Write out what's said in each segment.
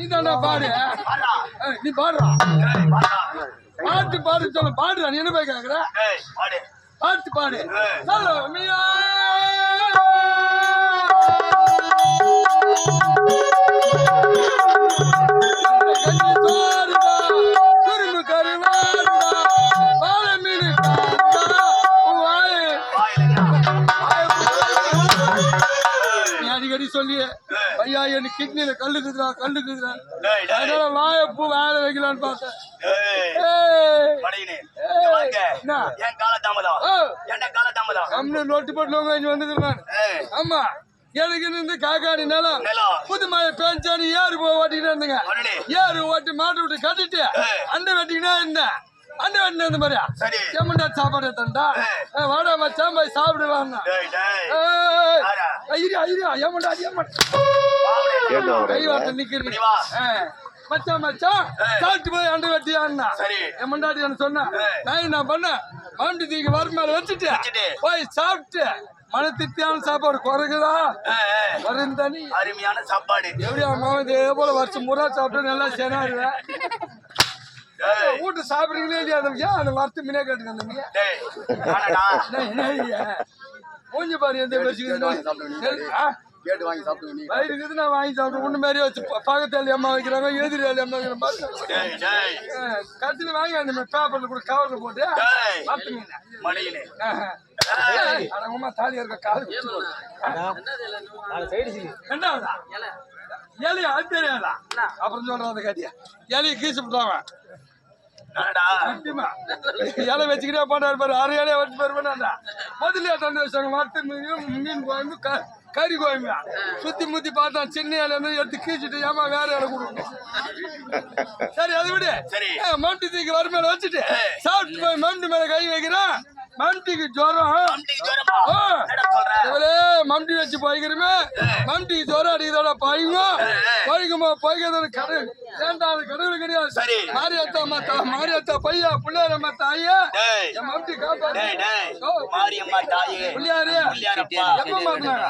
நீ தாண்டா பாடு நீ பாடுறா. பாட்டு. பாடு சொல்ல. பாடுறா நீ என்ன போய் கேக்குற. பாட்டு பாடு. சொல்ல மியா எனக்கு கிட்னில கல்லுக்குதுடா கல்லுக்குதுடா டேய், டேய், அதனால வாழைப்பூ வேலை வைக்கலான்னு பார்த்தேன். நோட்டு போட்டு லோங்க இங்க வந்துக்கிறேன் ஆமா. எனக்கு இந்த காக்காடி நிலம். புது மழை பேஞ்சானு ஏறு போய் ஓட்டிக்கிட்டு இருந்தேங்க. ஏறு ஓட்டி மாட்டு விட்டு கட்டிட்டு. அந்த வெட்டிக்கிட்டே இருந்தேன் அந்த வெட்டின இந்த மாதிரியா சாப்பாடு ஏய். வாடா மச்சான் போய் சாப்பிடுவாங்க. ஐயா ஐயா ஏமாண்டா வார்த்தை நிக்கிறீங்க. மச்சான் மச்சான். சாப்பிட்டு போய் அண்டை வெட்டி ஆனா சரி. என் முன்னாடி என்ன சொன்னா. நான் என்ன பண்ணேன் மாண்டி தூக்கி வர மேல வச்சுட்டு. போய் சாப்பிட்டு மன திருப்தியான சாப்பாடு குறைக்குதா. வரும் தனி அருமையான சாப்பாடு எப்படி இதே போல வருஷம் முறை சாப்பிட்டு நல்லா சேனாருவேன் வீட்டு சாப்பிடுறீங்களே இல்லையா அந்த ஏன் அந்த வருஷம் மினே கேட்டுக்க நானடா. மூஞ்சி பாரு எந்த கேட்டு வாங்கி வயிறு இருக்குது நான் வாங்கி சாப்பிட்டு ஒண்ணு மாதிரி வச்சு பக்கத்தாலி அம்மா வைக்கிறாங்க எதிரி அம்மா வைக்கிற மாதிரி டேய், டேய், கத்தில வாங்கி அந்த பேப்பர்ல கூட கவர்ல போட்டு டேய். வறுத்து மீன். மடையனே. ஆஹா. டேய். அட உம்மா தாலி இருக்க கால் ரெண்டாவதா ஏழையா அது தெரியாதா? அப்புறம் சொல்றேன் அந்த கதைய ஏழையை கீசு. சத்தியமா இலை வச்சுக்கிட்டே போட்டாரு பாரு. அரை இலைய வச்சு பாரு பண்ணாண்டா முதல்ல தந்து வச்சாங்க. வறுத்து மீன் மீன் குழம்பு க- கறி குழம்பு சுத்தி முத்தி பார்த்தா சின்ன இலை இருந்து எடுத்து கீச்சிட்டு ஏமா வேற இலை கொடுங்க. சரி அது விடு. மம்டி தூக்கி வர மேல வச்சுட்டு. சாப்பிட்டு போய் மம்டி மேல கை வைக்கிறேன் மம்டிக்கு ஜுரம். மம்டி வச்சு போய்க்கிறமே மம்டிக்கு ஜுரம் அடிக்கிறதோட பாயுங்க பாய்க்குமா போய்க்கிறத கடவுள். ஏன்டா அது கடவுள் கிடையாது சரி. மாரியத்தா மாத்தா மாரியத்தா பையா பிள்ளையாரம்மா தாயா டேய், என் மம்டி காப்பாரு டேய், டேய். ஓ, மாரியம்மா தாயே. பிள்ளையாரு. எப்ப மாத்தினாங்க.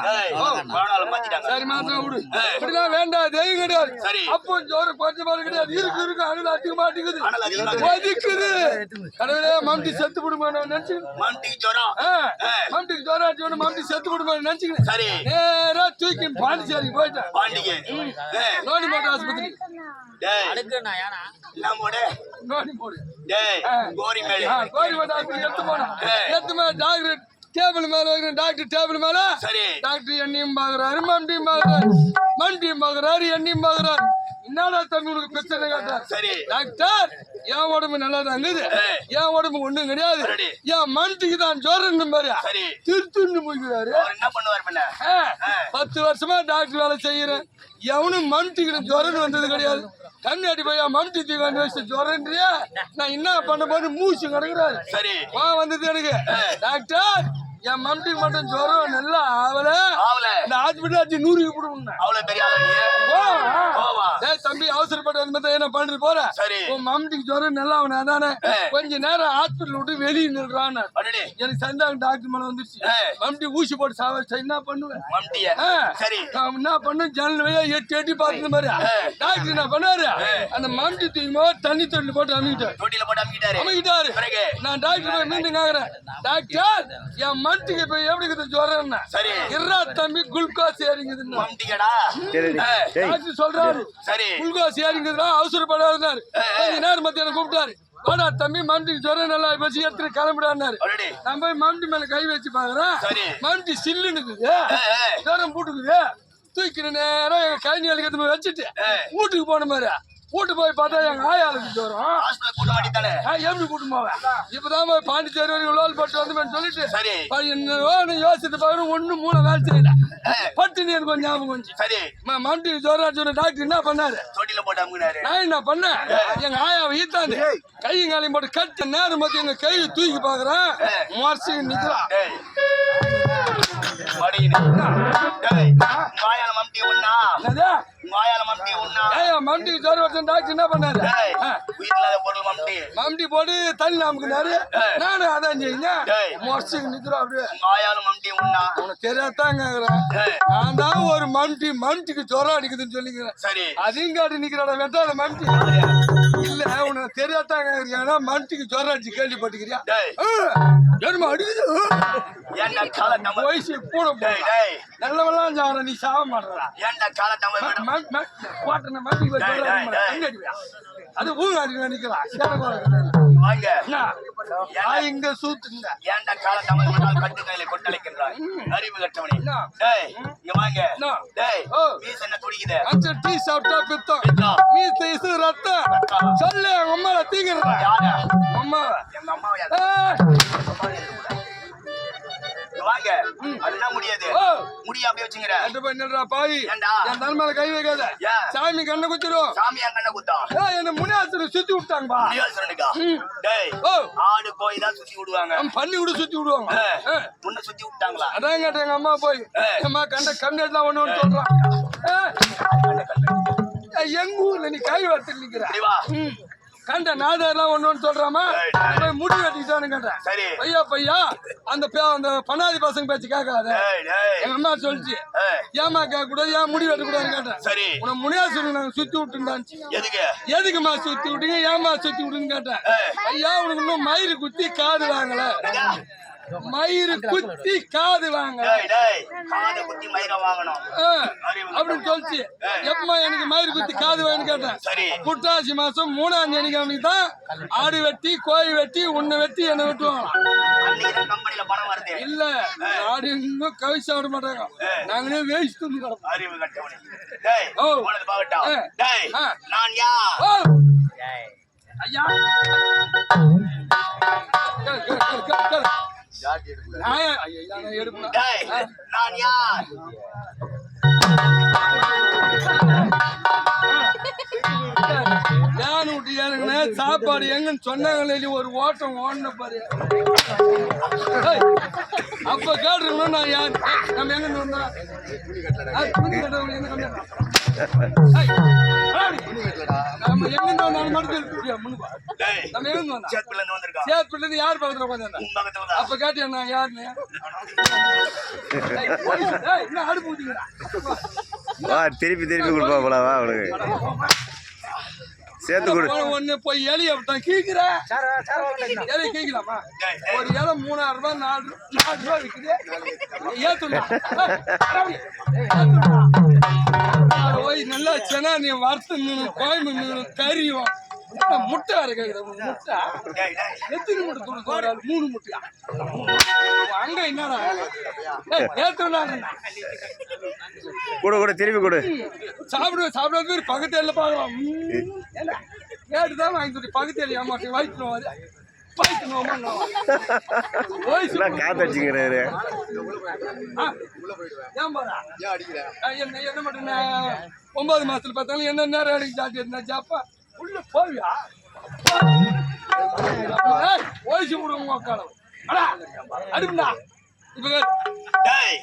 சரி மாத்திரம் விடு. இப்படிலாம் வேண்டாம் தெய்வம் கிடையாது. அப்போ ஜோரம் கொஞ்சம் பாடு கிடையாது. இருக்கு இருக்கு அணுல அதிக மாட்டேங்குது அனல் அதிகமா இருக்குது. ஒதுக்குது கடவுளே மம்டி செத்து விடுமா நான் நினைச்சு மம்டிக்கு ஜுரம். மம்டி செத்து விடுமா நினைச்சுக்கிறேன் சரி. நேரா தூக்கி பாண்டிச்சேரிக்கு போயிட்டேன். பாண்டிகை. ஏய், நோடி போட்டு ஆஸ்பத்திரி? நோடி போடு. டேய், ஆ. கோரி மேலே. கோரி ஆஸ்பத்திரி எடுத்து ஏய். எடுத்து போய் டாக்டர் டேபிள் மேல வைக்கிறேன். டாக்டர் டேபிள் மேல. சரி. டாக்டர் என்னையும் பாக்குறாரு மம்டியும் பாக்குறாரு மம்டியும் பாக்குறாரு என்னையும் பாக்குறாரு என்னடா தம்பி உனக்கு பிரச்சனை கேட்டார் சரி. டாக்டர் என் உடம்பு நல்லா ஏய். என் உடம்பு ஒண்ணும் கிடையாது. என் மண்டிக்கு தான் ஜோரம் பாரு. பின்ன? ஆ, பத்து வருஷமா டாக்டர் வேலை செய்யறேன் எவனும் மம்டிக்கு ஜுரம் வந்தது கிடையாது. கண்ணாடி பையா மம்டி தூக்கி வந்து வச்சு ஜுரன்றியா நான் என்ன பண்ண போது மூச்சு கிடக்குறாரு சரி. வா வந்தது எனக்கு. டாக்டர் என் மம்டிக்கு மட்டும் ஜுரம் நல்லா ஆவல ஹாஸ்பிட்டல் ஆச்சு நூறுக்கு போடுவேன் அவ்வளவு பெரிய தம்பி அவசரப்பட்டு வந்து என்ன பண்ணிட்டு போற. சரி. உன் மம்டிக்கு ஜுரம் நல்லா அவன் அதானே. கொஞ்ச நேரம் ஹாஸ்பிட்டல் விட்டு வெளியே அடடே எனக்கு சந்தாங்க டாக்டர் மேல வந்துருச்சு. மம்டி ஊசி போட்டு சாவச்சா என்ன பண்ணுவேன்? நான் என்ன பண்ண ஜன்னல் வழியா எட்டி எட்டி பார்த்த மாதிரி டாக்டர் என்ன பண்ணாரு? அந்த மம்டி தூக்கிமோ தண்ணி தொட்டில போட்டு அமுக்கிட்டாரு. அமைக்கிட்டாரு. நான் டாக்டர் மீண்டும் கேக்குறேன் டாக்டர் என் மம்டிக்கு இப்ப எப்படி இருக்குது ஜுரம் சரி. இருறா தம்பி குளுக்கோஸ் ஏறிங்குதுன்னு சொல்றாரு. சரி. ஏறிங்குதுன்னா அவசரப்படாதுனாரு. கொஞ்ச நேரம் மத்தியானம் கூப்பிட்டாரு. வாடா தம்பி மம்டிக்கு ஜுரம் நல்லா வச்சு எடுத்துட்டு கிளம்பிடான்னாரு. நான் போய் மம்டி மேல கை வச்சு பாக்குறேன். மம்டி சில்லுன்னு. ஜுரம் போட்டுக்குது. தூக்கின நேரம் எங்க கை நிலைக்கு எடுத்து போய் வச்சுட்டு. வீட்டுக்கு போன மாதிரி. வீட்டு போய் பார்த்தா எங்க ஆயாளுக்கு ஜுரம் ஹாஸ்பிடல் கூட்ட மாட்டித்தானே ஆ, எப்படி கூட்டு போவேன்? இப்பதான் போய் பாண்டிச்சேரி வரைக்கும் லோல் பட்டு வந்து சொல்லிட்டு சரி. என்னன்னு யோசித்து பாரு ஒண்ணு மூணு வேலை செய்யல. பட்டுன்னு எனக்கு கொஞ்சம் ஞாபகம் வந்துச்சு சரி. ம- மம்டி ஜுரம் சொன்ன டாக்டர் என்ன பண்ணாரு? தொட்டில போட்டு நான் என்ன பண்ணேன்? எங்க ஆயாவை ஈத்தாந்து கையும் காலையும் போட்டு கட்ட நேரம் பார்த்து எங்க கையை தூக்கி பாக்குறேன் மறைச்சு நிக்கிறான் டேய் மடியினு. மம்டி என்னது? வாயால மம்டி உண்ணா. ஏய் மம்டி ஜுரம் வச்ச டாக்டர் என்ன பண்ணாரு? உயிரில்லாத பொருள் மம்டி. மம்டி நமக்குனாரு நானும் அதான் செய்யுங்க. மொசிக்கு நிக்கிறோம் அப்படியே. மம்டி உண்ணா. உனக்கு ஏய், நான் தான் ஒரு மம்டி மம்டிக்கு ஜுரம் அடிக்குதுன்னு சொல்லிக்கிறேன். சரி. அதையும் காட்டி நிக்கிறோட வெட்டாத மம்டி. உனக்கு தெரியாதான் கேக்குறியா மம்டிக்கு ஜுரம் அடிச்சு கேள்விப்பட்டுக்கிறியா டேய். என்னமா அடிக்குது? ஏன்டா கால தமிழ் வயசு கூட நல்லவெல்லாம் சாவர நீ சாவ மாட்டா ஏன்டா கால தமிழ் மேடம் அது அடிக்க நிக்கலாம் வாங்க. இங்க சூத்துங்க ஏன்டா கால தமிழ் கட்டு கையில கொட்டளிக்கின்றாய்? அறிவு கட்டவனே? டேய் இங்க வாங்க? டேய். மீஸ் என்ன துடிக்குது அஞ்சு டீ சாப்பிட்டா பித்தம் பித்தம். மீ தேசு ரத்தம். சொல்லு எங்க அம்மாவை தீங்கிறேன் யாரா? அம்மா எங்க அம்மாவை? இங்க வாங்க. அதுதான் முடியாது. முடிய அப்படியே வச்சுங்கிற போய் நின்றா பாவி? என் தர்மல கை வைக்காத? சாமி கண்ணை குத்திரும் சாமியா கண்ண குத்தா என்ன முனியாசுர சுத்தி விட்டாங்கப்பா. முனியாசுரனுக்கா டேய் ஆடு கோய் தான் சுத்தி விடுவாங்க. பண்ணி கூட சுத்தி விடுவாங்க. உன்னை சுத்தி விட்டாங்களா? அதான் கேட்டேன் எங்க அம்மா போய். அம்மா கண்ட கண்ணெட்லாம் ஒண்ணு ஒண்ணு சொல்றான் எங்க ஊர்ல நீ கை வளர்த்து நிக்கிற. கண்ட நாடெல்லாம் ஒண்ணு சொல்றாமா. போய் முடி வெட்டிட்டானு கேட்டேன் பையா பையா அந்த அந்த பனாதி பசங்க பேச்சு கேட்காத. எங்க அம்மா சொல்லிச்சு ஏமா கேட்க கூடாது ஏன் முடி வெட்ட கூடாதுன்னு கேட்டேன். சரி. உன முனியாசுரன் நாங்க சுத்தி எதுக்கு? எதுக்குமா சுத்தி விட்டீங்க? ஏமா சுத்தி விடுன்னு கேட்டேன். ஐயா உனக்கு இன்னும் மயிறு குத்தி காது வாங்கல? மயிறு குத்தி காது ஆ, அப்படின்னு சொல்லிச்சு. எப்பமா எனக்கு மயிறு குத்தி காது வாங்கன்னு கேட்டேன். புட்டாசி மாசம் மூணாம் தேதிக்கு அவனுக்கு தான் ஆடு வெட்டி கோழி வெட்டி உன்னை வெட்டி என்னை வருது. இல்ல ஆடு இன்னும் கவி சாப்பிட மாட்டாங்க. நாங்களே வேஸ்ட் வந்து கிடப்போம். அறிவு நான் யார்? ஏன் விட்டு ஏறுங்கண்ணே, சாப்பாடு எங்கன்னு சொன்னாங்களே ஒரு ஓட்டம் ஓடின பாரு. அப்ப கேட்டுருக்கணும் நான் யார்? நம்ம எங்க இருந்து வந்தோம்? ஆ, துணி கட்டவங்க கம்மியா? நம்ம எங்க வந்தாலும் நம்ம எங்க இருந்து வந்தோம்? சேத்துல இருந்து யார் பக்கத்துல உட்காந்து அப்ப யாருன்னு? என்ன அடுப்பு திருப்பி திருப்பி கொடுப்பா போல வா அவனுக்கு. சேர்த்து கொடு. உடனே போய் எலிய விட்டான் கீக்கிற? எலி கீக்கலாமா. ஒரு இலை மூணாயிரம் ரூபாய் நாலு நாலு ரூபாய் விக்குது. ஏத்துடா. போய் நல்லா சென்னா நீ வறுத்து மீன் கோயம்பு மீன் கறியும். முட்டை வேற கேக்குது முட்டை? எத்தனை முட்டை துணி ஒரு ஆள் மூணு முட்டையா? அங்க என்னடா? கொடு கொடு திருப்பி கொடு. சாப்பிடுவ சாப்பிடாத பேர் பக்கத்து எல்லாம் பார்க்கலாம். என்ன கேட்டு தான் வாங்கி கொடுத்து பக்கத்து எல்லாம் ஏமாற்றி வாய்க்கணும் எல்லாம் காத்தடிச்சுங்கிறாரு என்ன மட்டும் ஒன்பது மாசத்துல பார்த்தாலும் என்ன நேரம் அடிக்க ஜாட்டி இருந்தா ஜாப்பா? உள்ள போவியா? ஓய்ச்சி விடுவோம் உக்காலம் அடா அடுப்புடா. இப்ப டேய்.